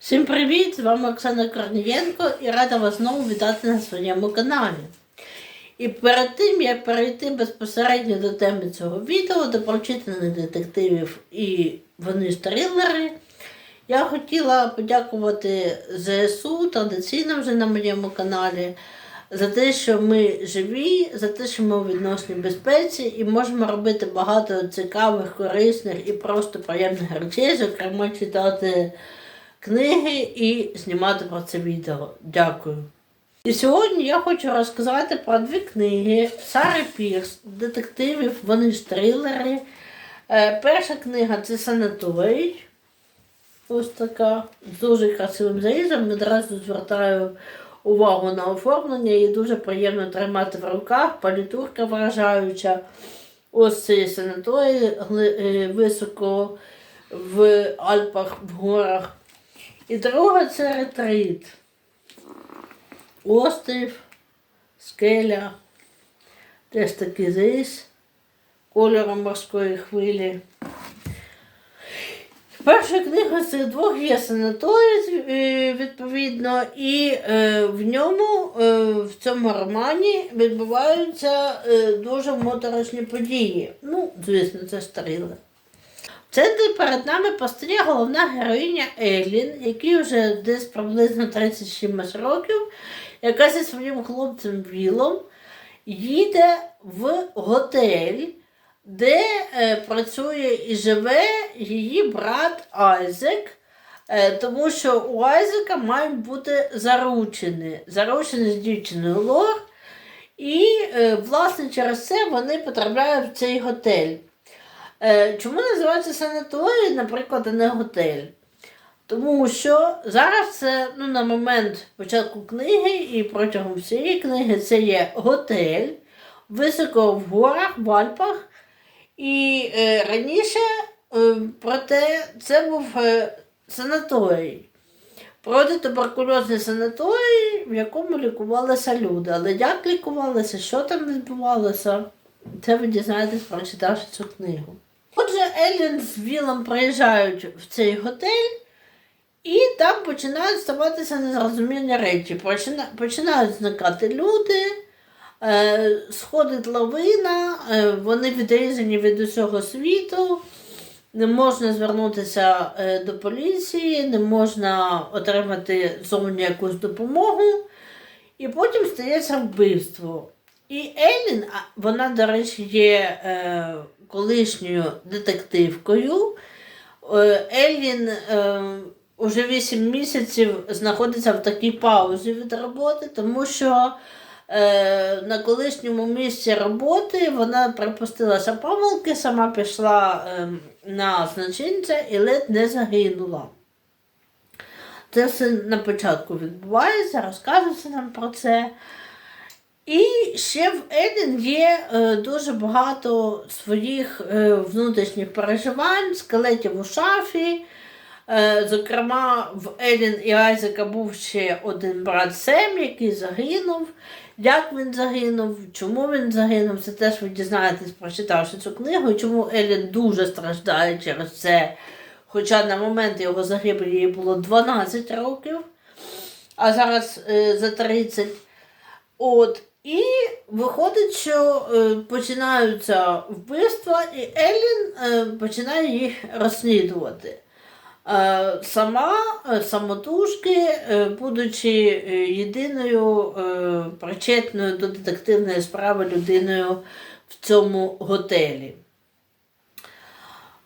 Всім привіт! З вами Оксана Корнієнко і рада вас знову вітати на своєму каналі. І перед тим, як перейти безпосередньо до теми цього відео, до прочитаних детективів і вони ж трилери, я хотіла подякувати ЗСУ традиційно вже на моєму каналі за те, що ми живі, за те, що ми у відносній безпеці і можемо робити багато цікавих, корисних і просто приємних речей, зокрема читати книги і знімати про це відео. Дякую. І сьогодні я хочу розказати про дві книги Сари Пірс, детективів, вони ж трилери. Е, перша книга це Санаторій. Ось така з дуже красивим зарізом. Відразу звертаю увагу на оформлення. Її дуже приємно тримати в руках, палітурка вражаюча. Ось цей санаторій е, високо в Альпах, в горах. І друга це ретрит. Острів, скеля, теж такий зріз кольором морської хвилі. Перша книга з цих двох є санаторій, е, відповідно, і е, в ньому, е, в цьому романі відбуваються дуже моторошні події. Ну, звісно, це стріли. Центрі перед нами постає головна героїня Еллін, якій вже десь приблизно 37 років, яка зі своїм хлопцем Вілом їде в готель, де е, працює і живе її брат Айзек. Е, тому що у Айзека мають бути заручені, заручені з дівчиною Лор. І, е, власне, через це вони потрапляють в цей готель. Е, Чому називається санаторій, наприклад, а не готель? Тому що зараз це ну, на момент початку книги і протягом всієї книги це є готель високо в горах, в Альпах. І е, раніше, е, проте, це був е, санаторій. Протитуберкульозний санаторій, в якому лікувалися люди. Але як лікувалися, що там відбувалося, це ви дізнаєтесь, прочитавши цю книгу. Еллен з Вілом приїжджають в цей готель, і там починають ставатися незрозумілі речі. Почина- Починають зникати люди, е, сходить лавина, е, вони відрізані від усього світу. Не можна звернутися е, до поліції, не можна отримати зовні якусь допомогу. І потім стається вбивство. І Елін, вона, до речі, є колишньою детективкою. Елін е, уже 8 місяців знаходиться в такій паузі від роботи, тому що е, на колишньому місці роботи вона припустилася помилки, сама пішла е, на злочинця і ледь не загинула. Це все на початку відбувається, розказується нам про це. І ще в Едін є е, дуже багато своїх е, внутрішніх переживань, скелетів у шафі. Е, зокрема, в Едін і Айзека був ще один брат Сем, який загинув. Як він загинув, чому він загинув, це теж ви дізнаєтесь, прочитавши цю книгу, чому Елін дуже страждає через це. Хоча на момент його загибелі їй було 12 років, а зараз за 30. От. І виходить, що е, починаються вбивства, і Еллін е, починає їх розслідувати. Е, сама е, самотужки, е, будучи е, єдиною е, причетною до детективної справи людиною в цьому готелі.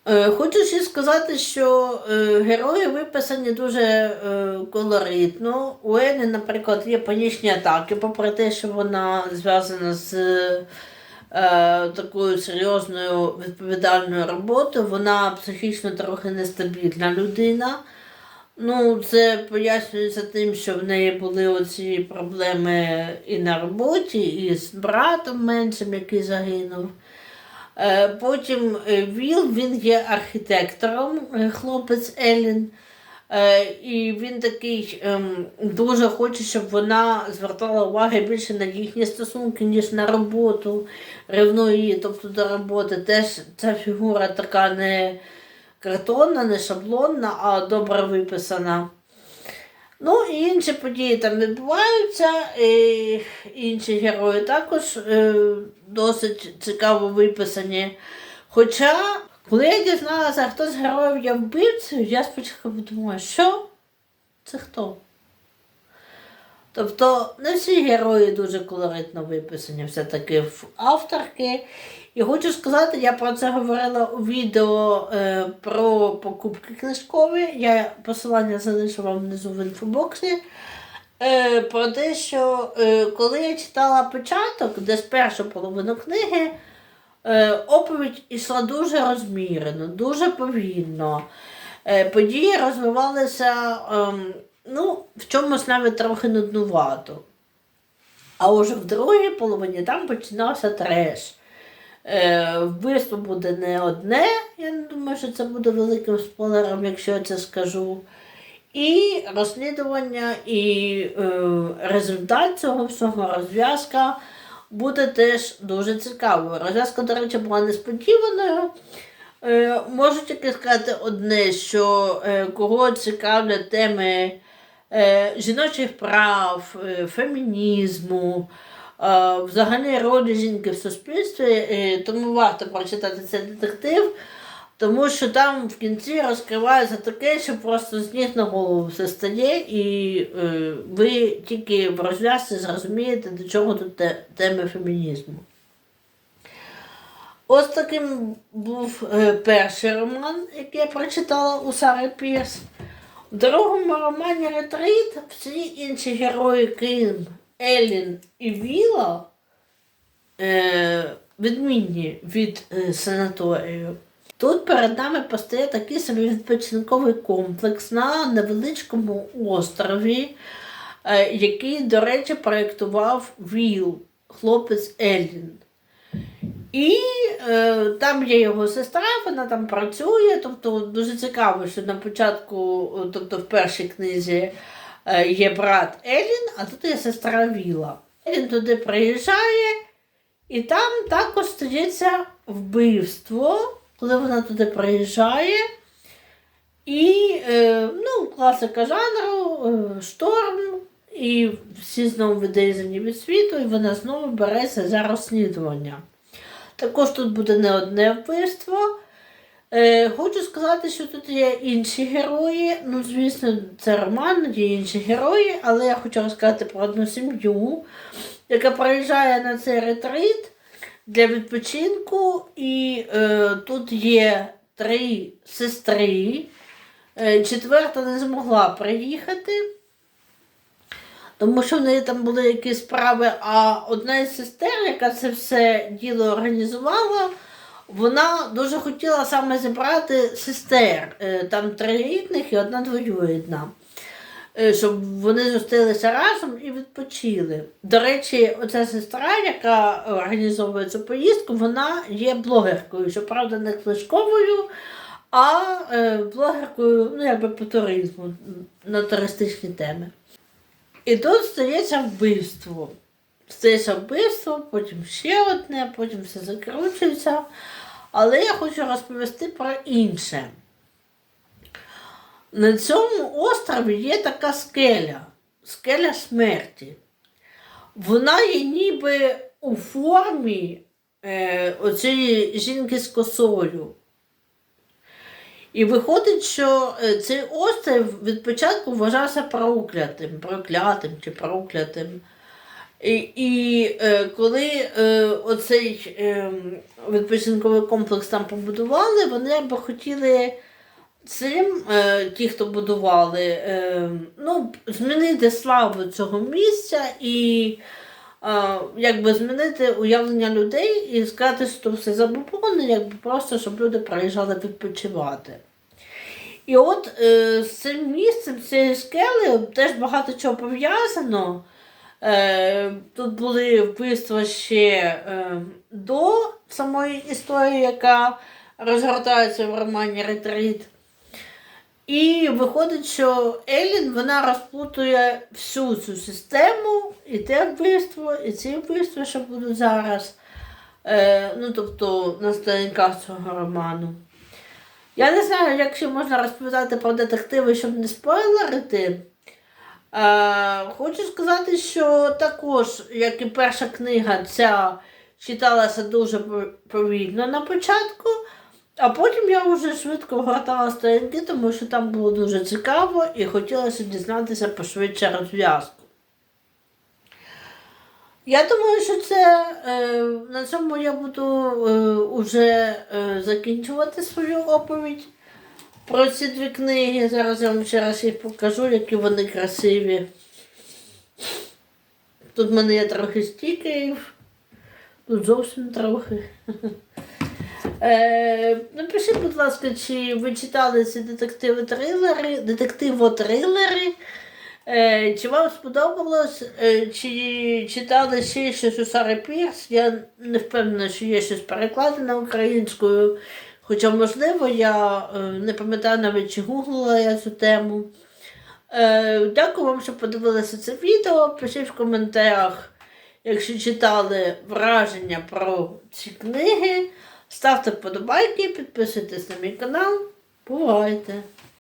Е, Хочу ще сказати, що е, герої виписані дуже е, колоритно. У Ені, наприклад, є панічні атаки, попри те, що вона зв'язана з такою серйозною відповідальною роботою. Вона психічно трохи нестабільна людина. Ну, це пояснюється тим, що в неї були оці проблеми і на роботі, і з братом меншим, який загинув. Е, Потім е, Віл, він є архітектором, е, хлопець Еллін. Е, І він такий ем, дуже хоче, щоб вона звертала увагу більше на їхні стосунки, ніж на роботу, ревнує тобто до роботи. Теж ця фігура така не картонна, не шаблонна, а добре виписана. Ну і інші події там відбуваються, і інші герої також е, досить цікаво виписані. Хоча, коли я дізналася, хто з героїв є вбивцею, я спочатку подумала, що це хто? Тобто не всі герої дуже колоритно виписані все-таки в авторки. І хочу сказати, я про це говорила у відео е, про покупки книжкові. Я посилання залишу вам внизу в інфобоксі. Е, про те, що е, коли я читала початок, десь першу половину книги, е, оповідь йшла дуже розмірено, дуже повільно. Е, події розвивалися ем, ну, в чомусь навіть трохи нуднувато. А уже в другій половині там починався треш. Е, вбивство буде не одне, я не думаю, що це буде великим спойлером, якщо я це скажу. І розслідування, і е, результат цього всього розв'язка буде теж дуже цікавою. Розв'язка, до речі, була несподіваною. Е, можу тільки сказати одне, що е, кого цікавлять теми жіночих прав, е, фемінізму, е, взагалі ролі жінки в суспільстві, е, тому варто прочитати цей детектив, тому що там в кінці розкривається таке, що просто з ніг на голову все стає, і е, ви тільки в розв'язці зрозумієте, до чого тут те- теми фемінізму. Ось таким був е, перший роман, який я прочитала у Сари Пірс. В другому романі Ретрит всі інші герої, крім Елін і Віла, е, відмінні від е, санаторію. Тут перед нами постає такий собі відпочинковий комплекс на невеличкому острові, е, який, до речі, проєктував Віл, хлопець Елін. І е, там є його сестра, вона там працює. Тобто дуже цікаво, що на початку, е, тобто в першій книзі, е, є брат Елін, а тут є сестра Віла. Елін туди приїжджає, і там також стається вбивство, коли вона туди приїжджає. І е, ну, класика жанру, е, шторм, і всі знову відрізані від світу, і вона знову береться за розслідування. Також тут буде не одне вбивство. Е, хочу сказати, що тут є інші герої. Ну, звісно, це роман, є інші герої, але я хочу розказати про одну сім'ю, яка приїжджає на цей ретрит для відпочинку. І е, тут є три сестри. Е, четверта не змогла приїхати. Тому що в неї там були якісь справи, а одна із сестер, яка це все діло організувала, вона дуже хотіла саме зібрати сестер. Е, Там три рідних і одна двоюрідна. Е, Щоб вони зустрілися разом і відпочили. До речі, оця сестра, яка організовує цю поїздку, вона є блогеркою, щоправда, не книжковою, а е, блогеркою ну, якби по туризму на туристичні теми. І тут стається вбивство. Стається вбивство, потім ще одне, потім все закручується. Але я хочу розповісти про інше. На цьому острові є така скеля, скеля смерті. Вона є ніби у формі е, оцієї жінки з косою. І виходить, що е, цей острів від початку вважався проклятим, проклятим чи проклятим. І, і е, коли е, оцей е, відпочинковий комплекс там побудували, вони би хотіли цим, е, ті, хто будували, е, ну, змінити славу цього місця і якби змінити уявлення людей і сказати, що все забобоне, якби просто, щоб люди приїжджали відпочивати. І от е, з цим місцем, з цією скелею теж багато чого пов'язано. Е, тут були вбивства ще е, до самої історії, яка розгортається в романі Ретрит. І виходить, що Елін вона розплутує всю цю систему, і те вбивство, і ці вбивства, що будуть зараз. Е, ну, тобто на сторінках цього роману. Я не знаю, як ще можна розповідати про детективи, щоб не спойлерити. Е, хочу сказати, що також, як і перша книга, ця читалася дуже пов- повільно на початку, а потім я вже швидко гортала сторінки, тому що там було дуже цікаво і хотілося дізнатися пошвидше розв'язку. Я думаю, що це е, на цьому я буду е, уже е, закінчувати свою оповідь про ці дві книги. Зараз я вам ще раз їх покажу, які вони красиві. Тут в мене є трохи стікерів, тут зовсім трохи. Е, напишіть, будь ласка, чи ви читали ці детективи-трилери, детективо-трилери? Е, чи вам сподобалось, е, чи читали ще щось у Сари Пірс? Я не впевнена, що є щось перекладене українською. Хоча, можливо, я е, не пам'ятаю навіть, чи гуглила я цю тему. Е, дякую вам, що подивилися це відео. Пишіть в коментарях, якщо читали враження про ці книги. Ставте вподобайки, підписуйтесь на мій канал. Бувайте!